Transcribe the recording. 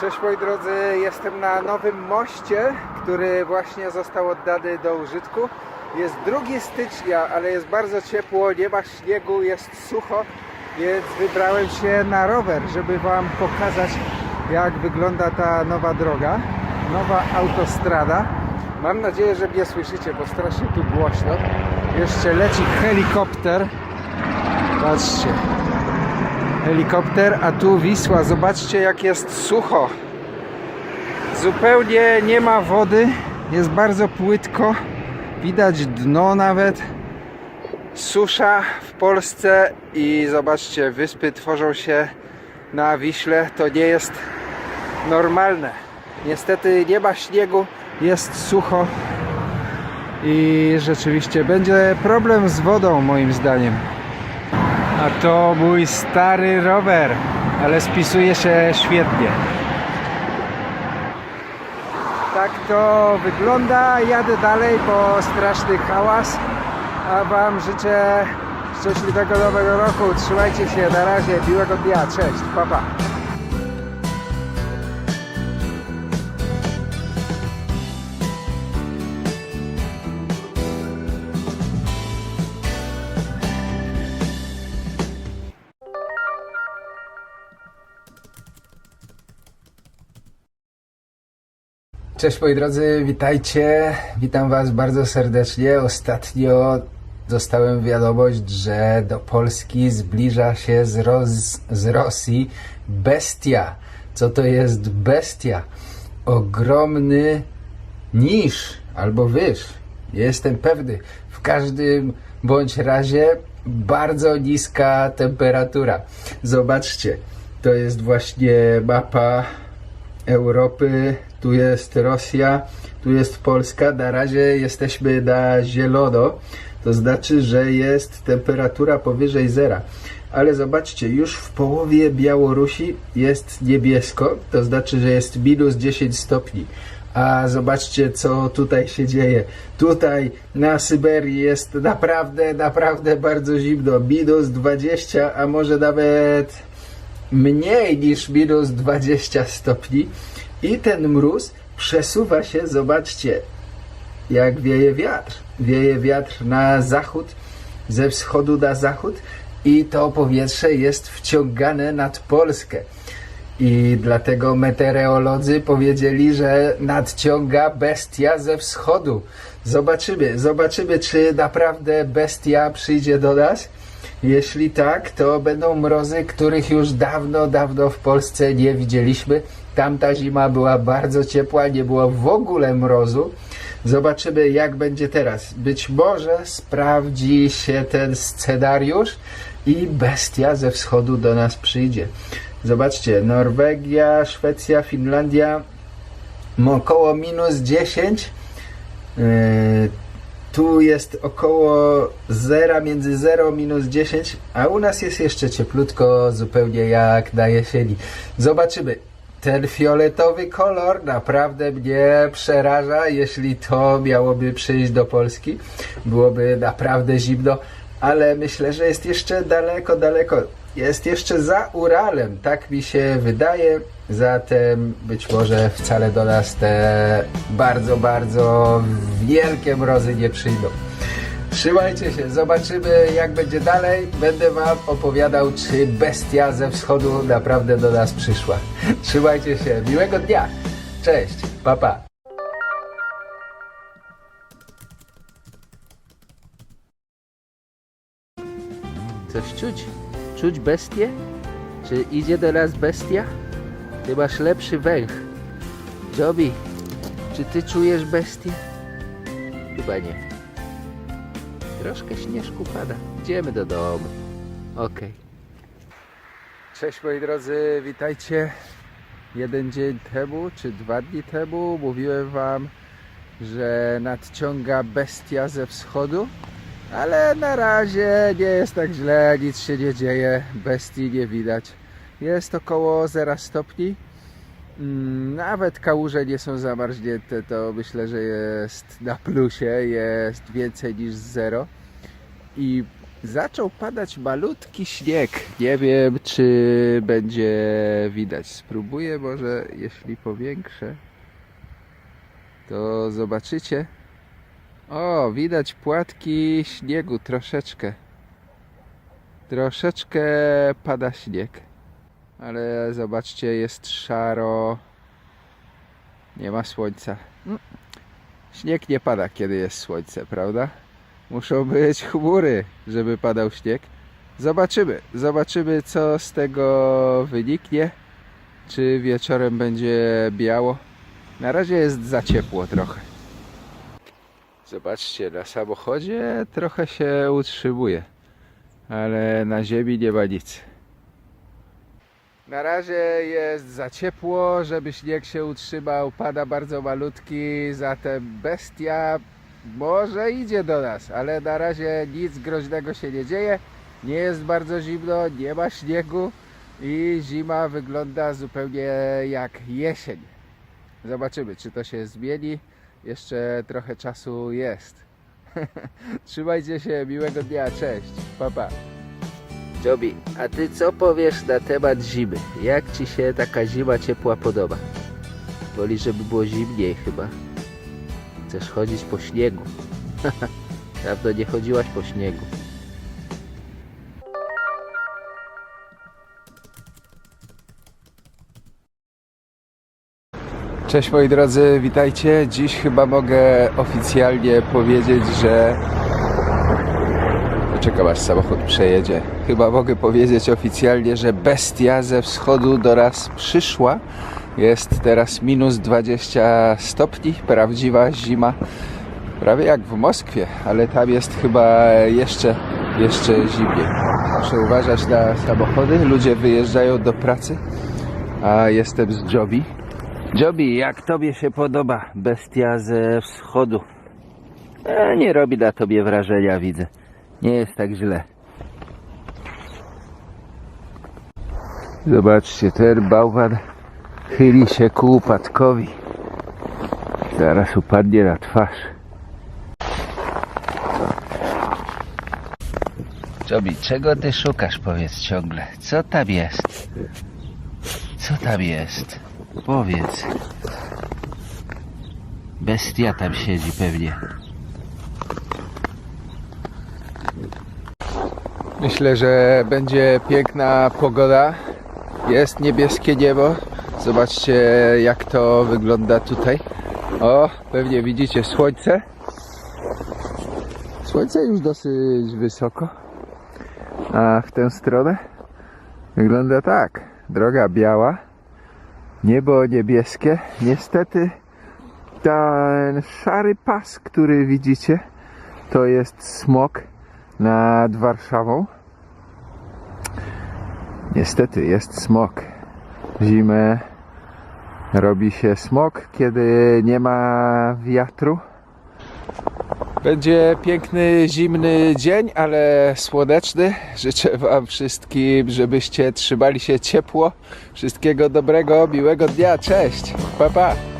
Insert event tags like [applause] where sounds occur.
Cześć moi drodzy, jestem na nowym moście, który właśnie został oddany do użytku. Jest 2 stycznia, ale jest bardzo ciepło, nie ma śniegu, jest sucho, więc wybrałem się na rower, żeby Wam pokazać jak wygląda ta nowa droga, nowa autostrada. Mam nadzieję, że mnie słyszycie, bo strasznie tu głośno. Jeszcze leci helikopter. Patrzcie, helikopter, a tu Wisła. Zobaczcie, jak jest sucho. Zupełnie nie ma wody, jest bardzo płytko, widać dno nawet. Susza w Polsce i zobaczcie, wyspy tworzą się na Wiśle. To nie jest normalne. Niestety nie ma śniegu, jest sucho i rzeczywiście będzie problem z wodą moim zdaniem. A to mój stary rower, ale spisuje się świetnie. Tak to wygląda. Jadę dalej, bo straszny hałas. A Wam życzę szczęśliwego nowego roku. Trzymajcie się, na razie, miłego dnia. Cześć, pa pa. Cześć moi drodzy, witajcie. Witam Was bardzo serdecznie. Ostatnio dostałem wiadomość, że do Polski zbliża się z, Ros- z Rosji bestia. Co to jest bestia? Ogromny niż albo wyż. Jestem pewny. W każdym bądź razie bardzo niska temperatura. Zobaczcie, to jest właśnie mapa Europy, tu jest Rosja, tu jest Polska. Na razie jesteśmy na zielono, to znaczy, że jest temperatura powyżej zera. Ale zobaczcie, już w połowie Białorusi jest niebiesko, to znaczy, że jest minus 10 stopni. A zobaczcie, co tutaj się dzieje. Tutaj na Syberii jest naprawdę, naprawdę bardzo zimno. Minus 20, a może nawet mniej niż minus 20 stopni i ten mróz przesuwa się, zobaczcie, jak wieje wiatr. Wieje wiatr na zachód, ze wschodu na zachód i to powietrze jest wciągane nad Polskę. I dlatego meteorolodzy powiedzieli, że nadciąga bestia ze wschodu. Zobaczymy, zobaczymy, czy naprawdę bestia przyjdzie do nas. Jeśli tak, to będą mrozy, których już dawno, dawno w Polsce nie widzieliśmy. Tamta zima była bardzo ciepła, nie było w ogóle mrozu. Zobaczymy, jak będzie teraz. Być może sprawdzi się ten scenariusz i bestia ze wschodu do nas przyjdzie. Zobaczcie, Norwegia, Szwecja, Finlandia około minus 10. Yy, tu jest około 0, między 0 minus 10, a u nas jest jeszcze cieplutko, zupełnie jak na jesieni. Zobaczymy. Ten fioletowy kolor naprawdę mnie przeraża, jeśli to miałoby przyjść do Polski. Byłoby naprawdę zimno, ale myślę, że jest jeszcze daleko, daleko. Jest jeszcze za Uralem, tak mi się wydaje. Zatem być może wcale do nas te bardzo, bardzo wielkie mrozy nie przyjdą. Trzymajcie się, zobaczymy jak będzie dalej. Będę Wam opowiadał, czy bestia ze wschodu naprawdę do nas przyszła. Trzymajcie się, miłego dnia. Cześć, pa pa. Coś czuć? Czuć bestię? Czy idzie do nas bestia? Ty masz lepszy węch. Joby, czy ty czujesz bestię? Chyba nie. Troszkę śnieżku pada. Idziemy do domu. Okej. Cześć moi drodzy, witajcie. Jeden dzień temu, czy dwa dni temu mówiłem wam, że nadciąga bestia ze wschodu. Ale na razie nie jest tak źle, nic się nie dzieje, bestii nie widać. Jest około 0 stopni. Mm, Nawet kałuże nie są zamarznięte, to myślę, że jest na plusie, jest więcej niż 0. I Zaczął padać malutki śnieg. Nie wiem, czy będzie widać. Spróbuję może, jeśli powiększę, to zobaczycie. O, widać płatki śniegu troszeczkę. Troszeczkę pada śnieg. Ale zobaczcie, jest szaro. Nie ma słońca. Mm. Śnieg nie pada, kiedy jest słońce, prawda? Muszą być chmury, żeby padał śnieg. Zobaczymy. Zobaczymy, co z tego wyniknie. Czy wieczorem będzie biało. Na razie jest za ciepło trochę. Zobaczcie, na samochodzie trochę się utrzymuje, ale na ziemi nie ma nic. Na razie jest za ciepło, żeby śnieg się utrzymał, pada bardzo malutki, zatem bestia może idzie do nas, ale na razie nic groźnego się nie dzieje. Nie jest bardzo zimno, nie ma śniegu i zima wygląda zupełnie jak jesień. Zobaczymy, czy to się zmieni. Jeszcze trochę czasu jest. [laughs] Trzymajcie się, miłego dnia, cześć, pa pa. Jobi, a ty co powiesz na temat zimy? Jak ci się taka zima ciepła podoba? Woli, żeby było zimniej chyba. Chcesz chodzić po śniegu. [laughs] Dawno nie chodziłaś po śniegu. Cześć moi drodzy, witajcie. Dziś chyba mogę oficjalnie powiedzieć, że Poczekam aż samochód przejedzie. Chyba mogę powiedzieć oficjalnie, że bestia ze wschodu do nas przyszła. Jest teraz minus 20 stopni, prawdziwa zima. Prawie jak w Moskwie, ale tam jest chyba jeszcze, jeszcze zimniej. Muszę uważać na samochody. Ludzie wyjeżdżają do pracy, a jestem z Jobi. Jobi, jak tobie się podoba bestia ze wschodu? E, nie robi na tobie wrażenia, widzę. Nie jest tak źle. Zobaczcie, ten bałwan chyli się ku upadkowi. Zaraz upadnie na twarz. Jobi, czego ty szukasz, powiedz ciągle? Co tam jest? Co tam jest? Powiedz. Bestia tam siedzi pewnie. Myślę, że będzie piękna pogoda. Jest niebieskie niebo. Zobaczcie, jak to wygląda tutaj. O, pewnie widzicie słońce. Słońce już dosyć wysoko. A w tę stronę wygląda tak. Droga biała, niebo niebieskie. Niestety ten szary pas, który widzicie, to jest smok nad Warszawą. Niestety jest smog. Zimę robi się smog, kiedy nie ma wiatru. Będzie piękny, zimny dzień, ale słoneczny. Życzę Wam wszystkim, żebyście trzymali się ciepło. Wszystkiego dobrego, miłego dnia. Cześć. Pa, pa.